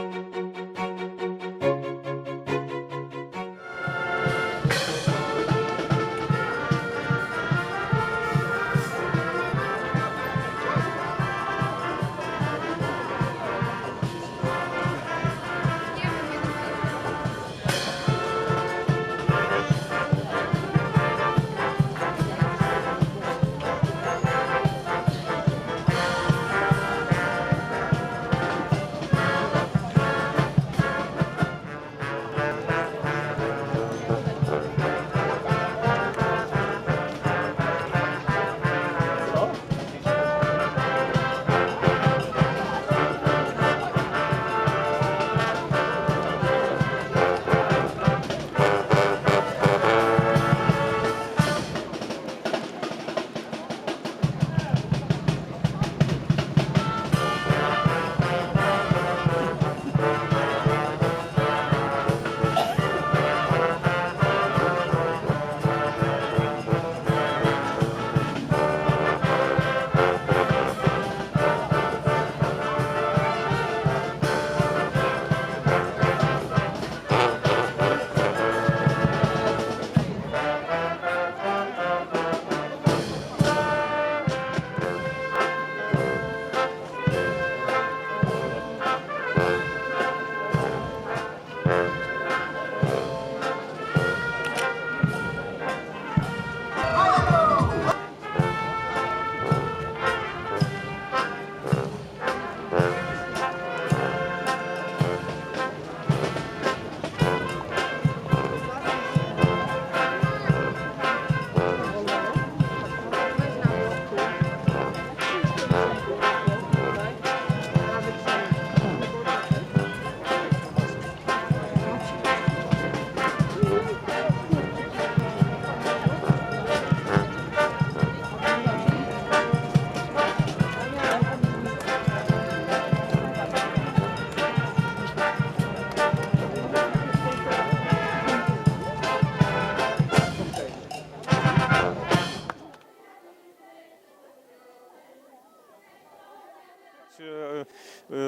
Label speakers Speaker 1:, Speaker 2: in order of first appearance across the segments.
Speaker 1: E, e,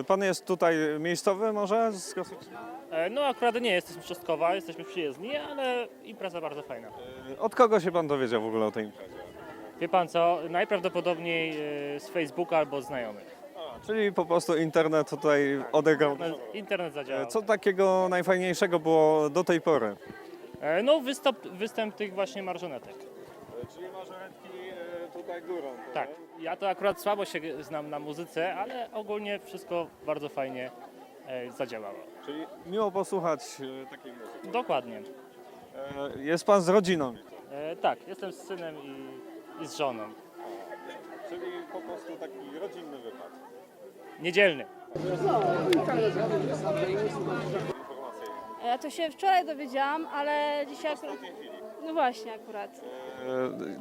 Speaker 1: Pan jest tutaj miejscowy może z Kosyczna?
Speaker 2: E, No akurat nie jesteśmy z Czostkowa, jesteśmy przyjezdni, ale impreza bardzo fajna.
Speaker 1: E, Od kogo się pan dowiedział w ogóle o tej imprezie?
Speaker 2: Wie pan co, najprawdopodobniej e, z Facebooka albo z znajomych.
Speaker 1: Czyli po prostu internet tutaj odegrał.
Speaker 2: No, Internet zadziałał.
Speaker 1: Co takiego najfajniejszego było do tej pory?
Speaker 2: No występ, występ tych właśnie marżonetek.
Speaker 1: Czyli marzenetki tutaj górą.
Speaker 2: Tak, ja to akurat słabo się znam na muzyce, ale ogólnie wszystko bardzo fajnie e, zadziałało.
Speaker 1: Czyli miło posłuchać e, takiej muzyki.
Speaker 2: Dokładnie.
Speaker 1: E, Jest pan z rodziną.
Speaker 2: E, Tak, jestem z synem i, i z żoną.
Speaker 1: Czyli po prostu taki rodzinny wypad.
Speaker 2: Niedzielny.
Speaker 3: Ja to się wczoraj dowiedziałam, ale dzisiaj akurat... No właśnie akurat.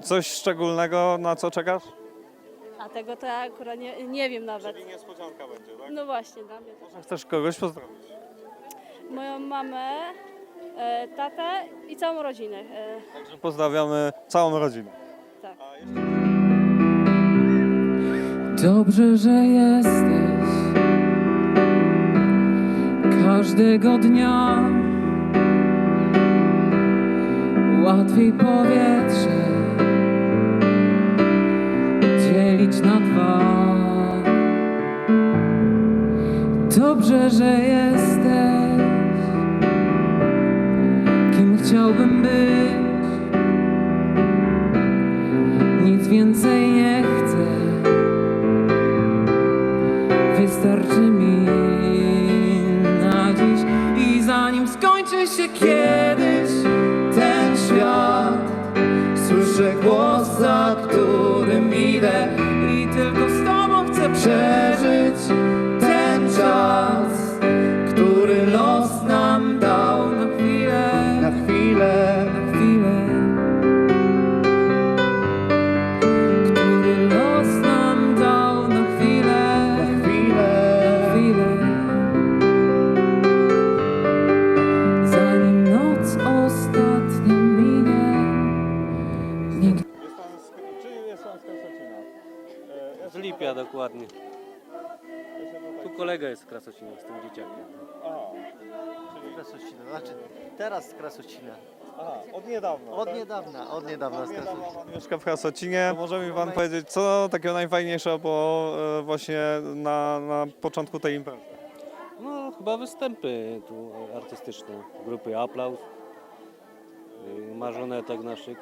Speaker 1: Coś szczególnego, na co czekasz?
Speaker 3: A tego to ja akurat nie, nie wiem nawet.
Speaker 1: Czyli niespodzianka będzie, tak?
Speaker 3: No właśnie, dla mnie też.
Speaker 1: Chcesz kogoś pozdrowić?
Speaker 3: Moją mamę, e, tatę i całą rodzinę. E,
Speaker 1: Także pozdrawiamy całą rodzinę.
Speaker 3: tak.
Speaker 4: Dobrze, że jesteś każdego dnia. Łatwiej powietrze dzielić na dwa. Dobrze, że jesteś kim chciałbym być. Nic więcej nie chcę. Wystarczy mi na dziś i zanim skończy się kiedyś ten świat Słyszę głos, za idę i tylko z tobą chcę przeżyć
Speaker 5: dokładnie. Tu kolega jest z Krasocina, z tym dzieciakiem.
Speaker 6: Krasocina, znaczy teraz z Krasocina.
Speaker 1: aha od niedawna.
Speaker 6: Od
Speaker 1: tak?
Speaker 6: niedawna, od niedawna
Speaker 1: Od
Speaker 6: z
Speaker 1: niedawna
Speaker 6: Krasocina.
Speaker 1: pan mieszka w Krasocinie. Może mi pan powiedzieć, co takiego najfajniejszego było e, właśnie na, na początku tej imprezy?
Speaker 5: No, chyba występy tu artystyczne, grupy Aplauz, y, marionetek naszych,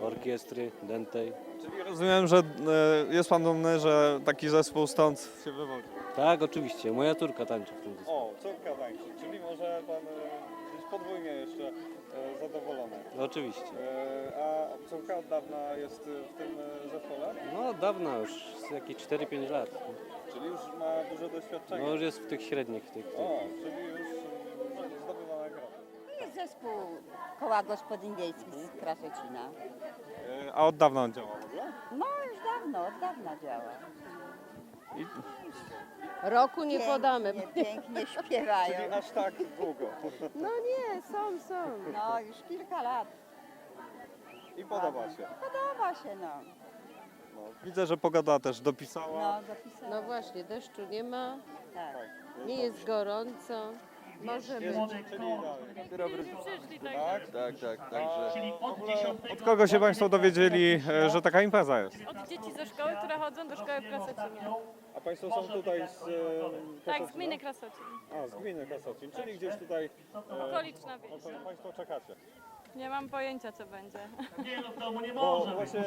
Speaker 5: orkiestry, dentej.
Speaker 1: Czyli rozumiem, że e, jest pan dumny, że taki zespół stąd się wywodzi.
Speaker 5: Tak, oczywiście, moja córka tańczy w tym zespole.
Speaker 1: O, córka tańczy, czyli może pan e, być podwójnie jeszcze e, zadowolony.
Speaker 5: Oczywiście.
Speaker 1: E, a córka od dawna jest e, w tym e, zespole?
Speaker 5: No, od dawna już, z jakieś 4-5 lat.
Speaker 1: Czyli już ma duże doświadczenie.
Speaker 5: No, już jest w tych średnich, tych, tych.
Speaker 1: O, czyli już
Speaker 7: zespół koła gospodyń wiejskich z Krasocina.
Speaker 1: E, a od dawna on działa w ogóle?
Speaker 7: No już dawno, od dawna działa.
Speaker 8: Roku nie podamy.
Speaker 7: Pięknie, pięknie śpiewają.
Speaker 1: Czyli aż tak długo.
Speaker 8: No nie, są, są.
Speaker 7: No już kilka lat.
Speaker 1: I podoba się.
Speaker 7: Podoba się no.
Speaker 1: No, widzę, że pogoda też dopisała.
Speaker 7: No dopisałam.
Speaker 8: No właśnie, deszczu nie ma,
Speaker 7: Tak.
Speaker 8: nie jest gorąco. Możemy.
Speaker 1: Jest, czyli dalej. Tak?
Speaker 6: Tak, tak, także.
Speaker 1: Od kogo się Państwo dowiedzieli, e, że taka impreza jest?
Speaker 3: Od dzieci ze szkoły, które chodzą do szkoły w Krasocinie.
Speaker 1: A Państwo są tutaj z...
Speaker 3: Tak, z gminy Krasocin.
Speaker 1: A, z gminy Krasocin, czyli gdzieś tutaj... E,
Speaker 3: Okoliczna wieś.
Speaker 1: no to Państwo czekacie.
Speaker 3: Nie mam pojęcia, co będzie.
Speaker 1: Bo właśnie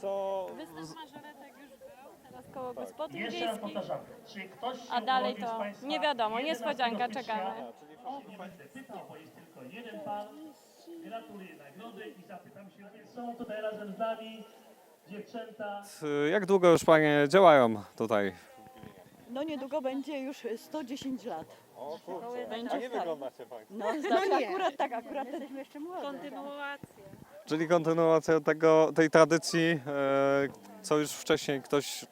Speaker 1: co...
Speaker 3: Występ mażoretek już był, teraz koło gospodyń wiejskich. A dalej to nie wiadomo, niespodzianka, czekamy.
Speaker 9: Gratuluję nagrody i zapytam się, są tutaj razem z nami dziewczęta.
Speaker 1: e, Jak długo już Panie działają tutaj?
Speaker 10: No niedługo będzie już 110 lat.
Speaker 1: O kurczę, a nie
Speaker 10: tak.
Speaker 1: wyglądacie Państwo.
Speaker 10: No, znaczy akurat tak, akurat jesteśmy jeszcze młode.
Speaker 3: Kontynuacja.
Speaker 1: Czyli kontynuacja tego, tej tradycji, e, co już wcześniej ktoś e,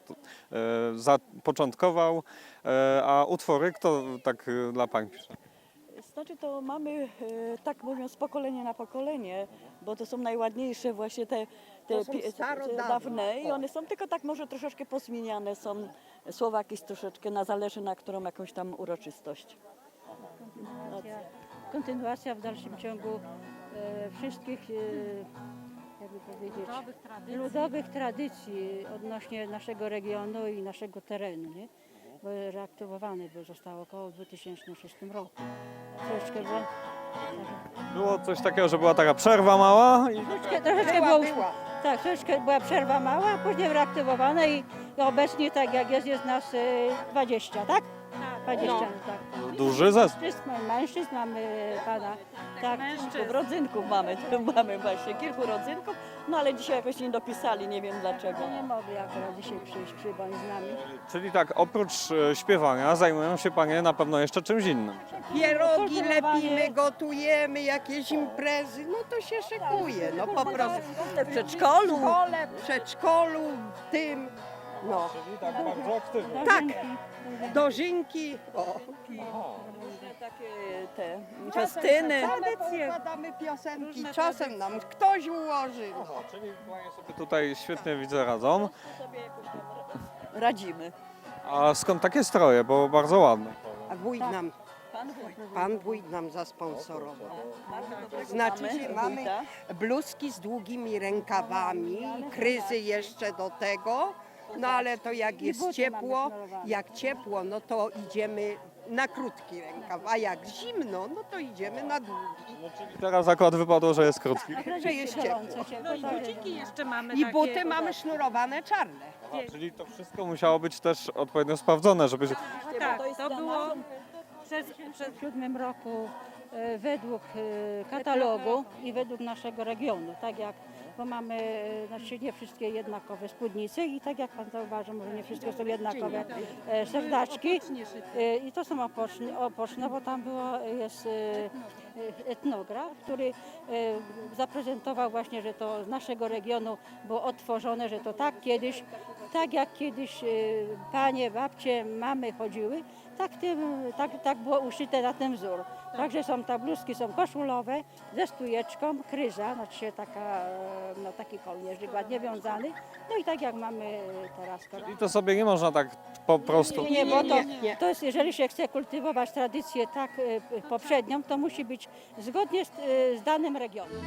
Speaker 1: zapoczątkował, e, a utwory kto tak dla Pań pisze?
Speaker 10: Znaczy to mamy, tak mówiąc, pokolenie na pokolenie, bo to są najładniejsze właśnie te, te, dawne i one są tylko tak może troszeczkę pozmieniane, są słowa jakieś troszeczkę, na zależy na którą jakąś tam uroczystość. No,
Speaker 11: kontynuacja w dalszym ciągu wszystkich, e, jakby powiedzieć, ludowych tradycji odnośnie naszego regionu i naszego terenu. Nie? Bo reaktywowane by zostało około w 2006 roku. Troszeczkę, było,
Speaker 1: Było coś takiego, że była taka przerwa mała i
Speaker 11: troszeczkę, troszeczkę było, tak, troszeczkę była przerwa mała, a później reaktywowane i, obecnie tak jak jest, jest nas e, 20, tak? 20, tak.
Speaker 1: duży zespół.
Speaker 11: Mężczyzn mamy pana, tak,
Speaker 10: kilku rodzynków mamy, mamy właśnie kilku rodzynków, no ale dzisiaj jakoś nie dopisali, nie wiem dlaczego.
Speaker 11: nie mogli akurat dzisiaj przyjść, przybądź z nami.
Speaker 1: Czyli tak, oprócz e, śpiewania zajmują się Panie na pewno jeszcze czymś innym.
Speaker 11: Pierogi lepimy,
Speaker 8: gotujemy, jakieś imprezy, no to się szykuje, no po prostu.
Speaker 10: W przedszkolu.
Speaker 8: W szkole, w przedszkolu, w tym, no.
Speaker 1: Czyli tak bardzo aktywnie.
Speaker 8: Tak, dożynki, o.
Speaker 10: Takie te festyny.
Speaker 8: Tradycje. Składamy piosenki, czasem nam ktoś ułoży.
Speaker 1: Aha, czyli Panie sobie tutaj świetnie widzę radzą.
Speaker 10: sobie jakoś tam radzimy.
Speaker 1: A skąd takie stroje, bo bardzo ładne.
Speaker 8: A wójt nam,
Speaker 10: Pan wójt.
Speaker 8: pan wójt nam zasponsorował.
Speaker 10: Bardzo dobrego
Speaker 8: Znaczy
Speaker 10: mamy
Speaker 8: się mamy
Speaker 10: wójta.
Speaker 8: bluzki z długimi rękawami, kryzy jeszcze do tego. No ale to jak jest ciepło, jak ciepło, no to idziemy na krótki rękaw, a jak zimno, no to idziemy na długi.
Speaker 1: No, czyli teraz akurat wypadło, że jest krótki.
Speaker 8: Że jest ciepło.
Speaker 11: No i buciki
Speaker 10: jeszcze mamy
Speaker 8: I buty mamy sznurowane czarne.
Speaker 1: Aha, czyli to wszystko musiało być też odpowiednio sprawdzone, żeby...
Speaker 10: Tak, to, jest to było
Speaker 11: w siódmym roku e, według e, katalogu i według naszego regionu, tak jak, bo mamy e, znaczy nie wszystkie jednakowe spódnice i tak jak pan zauważył, może nie wszystkie są jednakowe e, serdaczki E, i to są opoczne, opoczne bo tam było, jest e, etnograf, który e, zaprezentował właśnie, że to z naszego regionu było odtworzone, że to tak kiedyś tak jak kiedyś e, panie, babcie, mamy chodziły, tak, tym, tak, tak było uszyte na ten wzór. Także są ta bluzki, są koszulowe ze stujeczką, kryza, znaczy taka, e, no taki kołnierzyk ładnie wiązany. No i tak jak mamy teraz.
Speaker 1: I to sobie nie można tak po prostu.
Speaker 11: Nie, nie, bo to, to jest, jeżeli się chce kultywować tradycję tak e, poprzednią, to musi być zgodnie z, e, z danym regionem.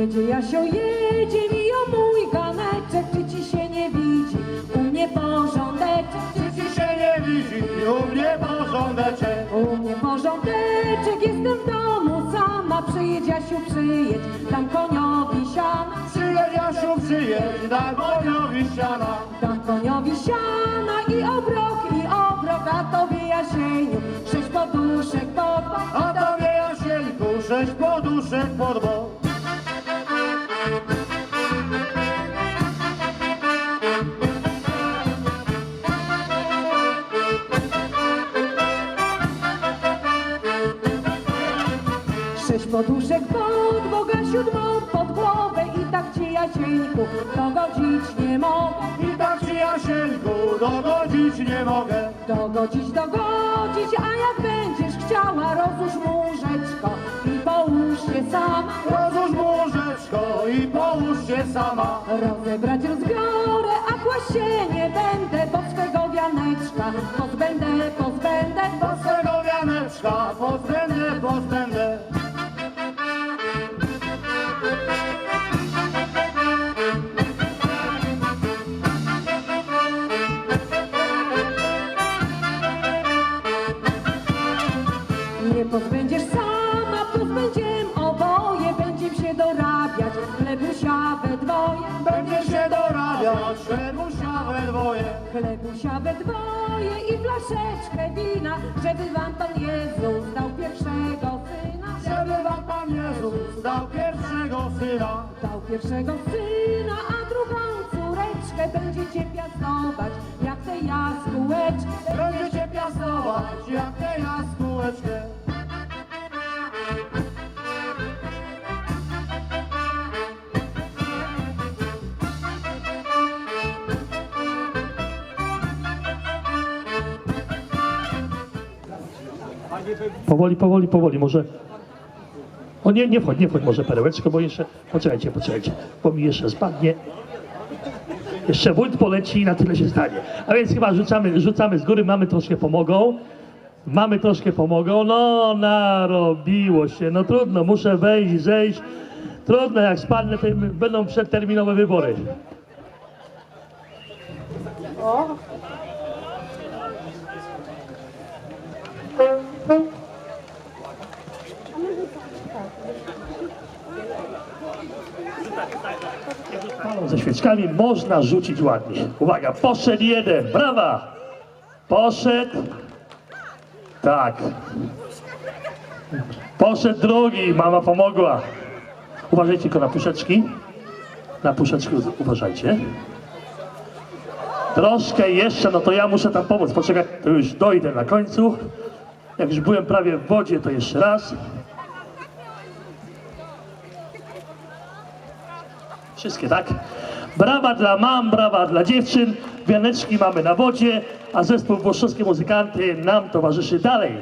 Speaker 12: Jedzie Jasio, jedzie mijo mój ganeczek, czy ci się nie widzi? U mnie porządeczek, czy ci się nie widzi? U mnie porządeczek. U mnie porządeczek, jestem w domu sama, przyjedź Jasiu, przyjedź, dam koniowi siana. Przyjedź Jasiu, przyjedź, dam koniowi siana. Dam koniowi siana i obrok, i obrok, a tobie Jasieniu, sześć poduszek pod bok. A tobie Jasieńku, sześć poduszek pod poduszek pod Boga siódmą pod głowę i tak ci Jasieńku dogodzić nie mogę. I tak ci Jasieńku dogodzić nie mogę. Dogodzić, dogodzić, a jak będziesz chciała, rozłóż łóżeczko i połóż się sama. Rozłóż łóżeczko i połóż się sama. Rozebrać rozbiorę, a kłaść się nie będę, bo swego wianeczka pozbędę, pozbędę. Bo swego wianeczka pozbędę, pozbędę. Pozbędziesz sama, pozbędziem oboje, będziem się dorabiać, chlebusia we dwoje. Będzie się dorabiać, chlebusia we dwoje. Chlebusia we dwoje i flaszeczkę wina, żeby wam Pan Jezus dał pierwszego syna. Żeby wam Pan Jezus dał pierwszego syna. Dał pierwszego syna, a drugą córeczkę będziecie piastować, jak te jaskółeczkę. Będziecie piastować, jak te jaskółeczkę.
Speaker 9: Powoli, powoli, powoli, może... O nie, nie wchodź, nie wchodź może perełeczko, bo jeszcze... Poczekajcie, poczekajcie, bo mi jeszcze spadnie. Jeszcze wójt poleci i na tyle się stanie. A więc chyba rzucamy, rzucamy z góry, mamy troszkę pomogą. Mamy troszkę pomogą. No, narobiło się. No trudno, muszę wejść, zejść. Trudno, jak spadnę, to będą przedterminowe wybory. Ze świeczkami, można rzucić ładnie. Uwaga, poszedł jeden, brawa! Poszedł. Tak. Poszedł drugi, mama pomogła. Uważajcie tylko na puszeczki. Na puszeczki uważajcie. Troszkę jeszcze, no to ja muszę tam pomóc. Poczekaj, to już dojdę na końcu. Jak już byłem prawie w wodzie, to jeszcze raz. Wszystkie, tak? Brawa dla mam, brawa dla dziewczyn. Wianeczki mamy na wodzie, a zespół Włoszowskie Muzykanty nam towarzyszy dalej.